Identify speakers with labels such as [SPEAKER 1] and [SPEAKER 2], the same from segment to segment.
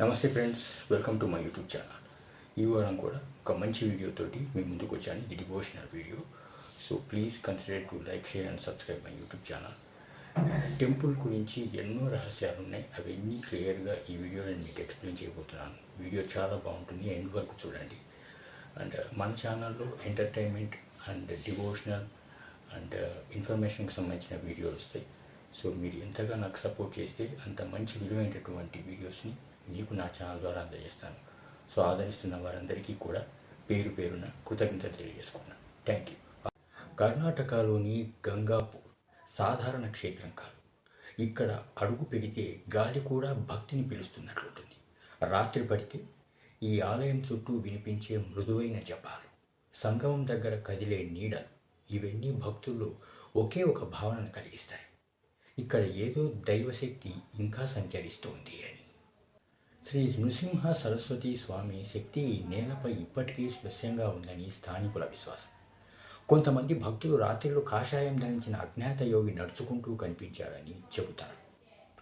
[SPEAKER 1] నమస్తే friends welcome to my YouTube channel. ఈ వారం కూడా ఒక మంచి వీడియోతోటి మీ ముందుకు వచ్చాను. ఇది devotional video so please consider to like share and subscribe my YouTube channel temple గురించి ఎన్నో రహస్యాలు ఉన్నాయి అవన్నీ క్లియర్గా ఈ వీడియో నేను మీకు ఎక్స్ప్లెయిన్ చేయబోతున్నాను. వీడియో చాలా బాగుంటుంది. ఎండ్ వరకు చూడండి. అండ్ uh, మన ఛానల్లో ఎంటర్టైన్మెంట్ అండ్ డివోషనల్ అండ్ ఇన్ఫర్మేషన్కి సంబంధించిన వీడియోలు వస్తాయి. సో మీరు ఎంతగా నాకు సపోర్ట్ చేస్తే అంత మంచి విలువైనటువంటి వీడియోస్ని మీకు నా ఛానల్ ద్వారా అందజేస్తాను. సో ఆదరిస్తున్న వారందరికీ కూడా పేరు పేరున కృతజ్ఞత తెలియజేసుకున్నాను థ్యాంక్ యూ కర్ణాటకలోని గంగాపూర్ సాధారణ క్షేత్రం కాదు. ఇక్కడ అడుగు పెడితే గాలి కూడా భక్తిని పిలుస్తున్నట్లుంటుంది. రాత్రి పడితే ఈ ఆలయం చుట్టూ వినిపించే మృదువైన జపాలు సంగమం దగ్గర కదిలే నీడలు ఇవన్నీ భక్తుల్లో ఒకే ఒక భావనను కలిగిస్తాయి. ఇక్కడ ఏదో దైవశక్తి ఇంకా సంచరిస్తోంది అని. శ్రీ నృసింహ సరస్వతి స్వామి శక్తి నేలపై ఇప్పటికీ స్పష్టంగా ఉందని స్థానికుల విశ్వాసం. కొంతమంది భక్తులు రాత్రిలో కాషాయం ధరించిన అజ్ఞాత యోగి నడుచుకుంటూ కనిపించారని చెబుతారు.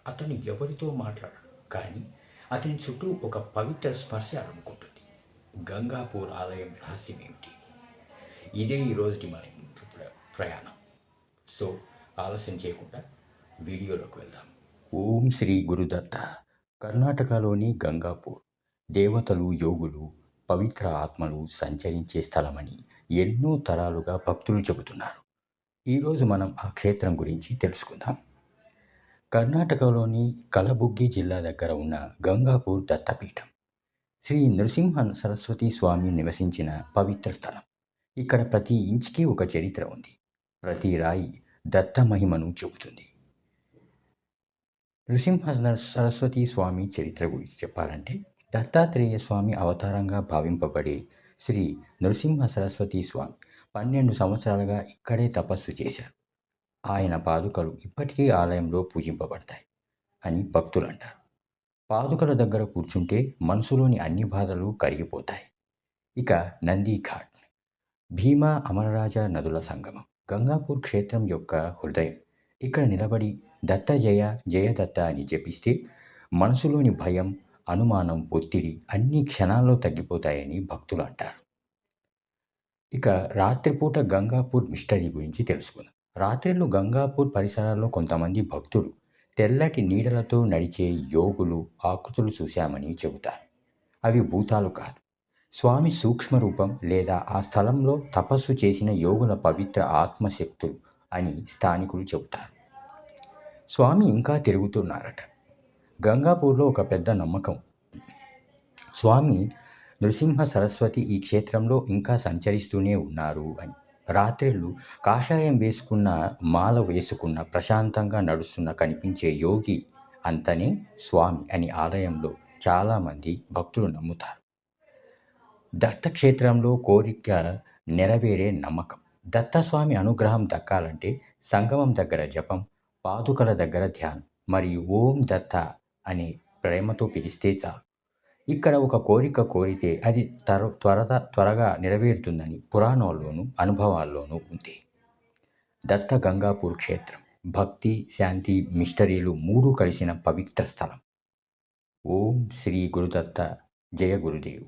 [SPEAKER 1] అతను ఎవరితో మాట్లాడడు కానీ అతని చుట్టూ ఒక పవిత్ర స్పర్శ అనుకుంటుంది గంగాపూర్ ఆలయం రహస్యం ఏమిటి ఇదే ఈరోజుటి మన ప్ర- ప్రయాణం. సో ఆలస్యం చేయకుండా వీడియోలోకి వెళ్దాం. ఓం శ్రీ గురుదత్త. కర్ణాటకలోని గంగాపూర్. దేవతలు యోగులు పవిత్ర ఆత్మలు సంచరించే స్థలమని ఎన్నో తరాలుగా భక్తులు చెబుతున్నారు. ఈరోజు మనం ఆ క్షేత్రం గురించి తెలుసుకుందాం. కర్ణాటకలోని కలబుగ్గి జిల్లా దగ్గర ఉన్న గంగాపూర్ దత్తపీఠం. శ్రీ నృసింహ సరస్వతి స్వామి నివసించిన పవిత్ర స్థలం. ఇక్కడ ప్రతి ఇంచ్కి ఒక చరిత్ర ఉంది. ప్రతి రాయి దత్త మహిమను చెబుతుంది. నృసింహ సరస్వతి స్వామి చరిత్ర గురించి చెప్పాలంటే దత్తాత్రేయ స్వామి అవతారంగా భావింపబడే శ్రీ నృసింహ సరస్వతి స్వామి పన్నెండు సంవత్సరాలుగా ఇక్కడే తపస్సు చేశారు. ఆయన పాదుకలు ఇప్పటికీ ఆలయంలో పూజింపబడతాయి అని భక్తులు అంటారు. పాదుకల దగ్గర కూర్చుంటే మనసులోని అన్ని బాధలు కరిగిపోతాయి. ఇక నందిఘాట్ భీమా అమరరాజ నదుల సంగమం గంగాపూర్ క్షేత్రం యొక్క హృదయం ఇక్కడ నిలబడి దత్త జయ జయ దత్త అని జపిస్తే మనసులోని భయం అనుమానం ఒత్తిడి అన్ని క్షణాల్లో తగ్గిపోతాయని భక్తులు అంటారు. ఇక రాత్రిపూట గంగాపూర్ మిస్టరీ గురించి తెలుసుకుందాం. రాత్రిళ్ళు గంగాపూర్ పరిసరాల్లో కొంతమంది భక్తులు తెల్లటి నీడలతో నడిచే యోగులు ఆకృతులు చూశామని చెబుతారు. అవి భూతాలు కాదు. స్వామి సూక్ష్మ రూపం లేదా ఆ స్థలంలో తపస్సు చేసిన యోగుల పవిత్ర ఆత్మశక్తులు అని స్థానికులు చెబుతారు. స్వామి ఇంకా తిరుగుతున్నారట. గంగాపూర్లో ఒక పెద్ద నమ్మకం స్వామి నృసింహ సరస్వతి ఈ క్షేత్రంలో ఇంకా సంచరిస్తూనే ఉన్నారు అని. రాత్రిళ్ళు కాషాయం వేసుకున్న మాల వేసుకున్న ప్రశాంతంగా నడుస్తున్న కనిపించే యోగి అంతనే స్వామి అని ఆలయంలో చాలామంది భక్తులు నమ్ముతారు. దత్తక్షేత్రంలో కోరిక నెరవేరే నమ్మకం. దత్తస్వామి అనుగ్రహం దక్కాలంటే సంగమం దగ్గర జపం పాదుకల దగ్గర ధ్యానం మరియు ఓం దత్త అనే ప్రేమతో పిలిస్తే చాలు. ఇక్కడ ఒక కోరిక కోరితే అది త్వర త్వరత త్వరగా నెరవేరుతుందని పురాణాల్లోనూ అనుభవాల్లోనూ ఉంది. దత్త గంగాపూర్ క్షేత్రం భక్తి శాంతి మిస్టరీలు మూడు కలిసిన పవిత్ర స్థలం. ఓం శ్రీ గురుదత్త జయ గురుదేవ్.